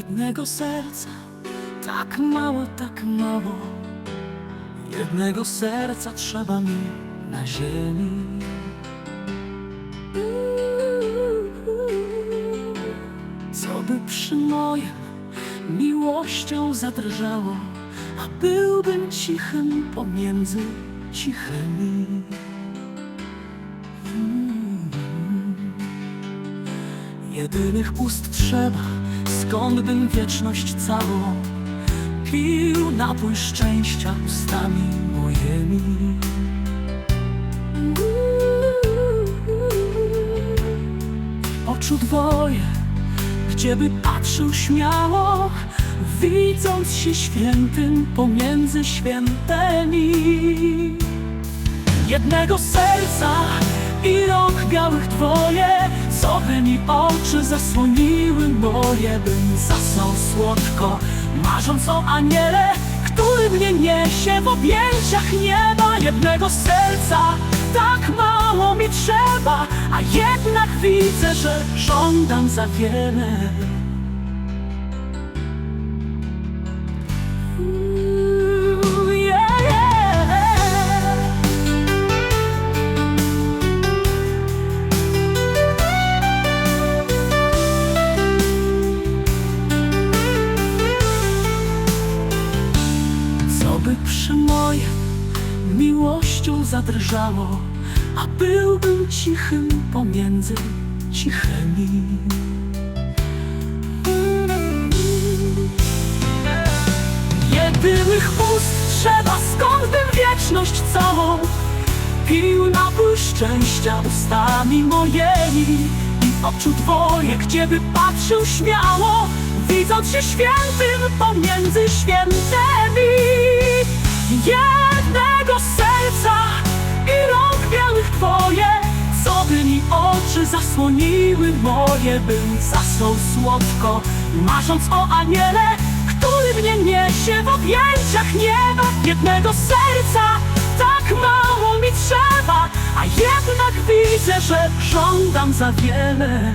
Jednego serca, tak mało, tak mało. Jednego serca trzeba mi na ziemi. Co by przy moim miłością zadrżało, a byłbym cichym pomiędzy cichymi. Jedynych ust trzeba, skąd bym wieczność całą pił napój szczęścia ustami moimi. Oczu dwoje, gdzieby patrzył śmiało, widząc się świętym pomiędzy świętymi jednego serca i rąk białych dwoje, by mi oczy zasłoniły moje, bym zasnął słodko, marząc o aniele, który mnie niesie w objęciach nieba. Jednego serca tak mało mi trzeba, a jednak widzę, że żądam za wiele. Zadrżało, a byłbym cichym pomiędzy cichymi. Jedynych ust trzeba, skąd bym wieczność całą pił napój szczęścia ustami moimi i oczu twoje, gdzieby patrzył śmiało, widząc się świętym pomiędzy świętymi. Jednego zasłoniły moje, bym zasnął słodko, marząc o aniele, który mnie niesie w objęciach nieba. Jednego serca tak mało mi trzeba, a jednak widzę, że żądam za wiele.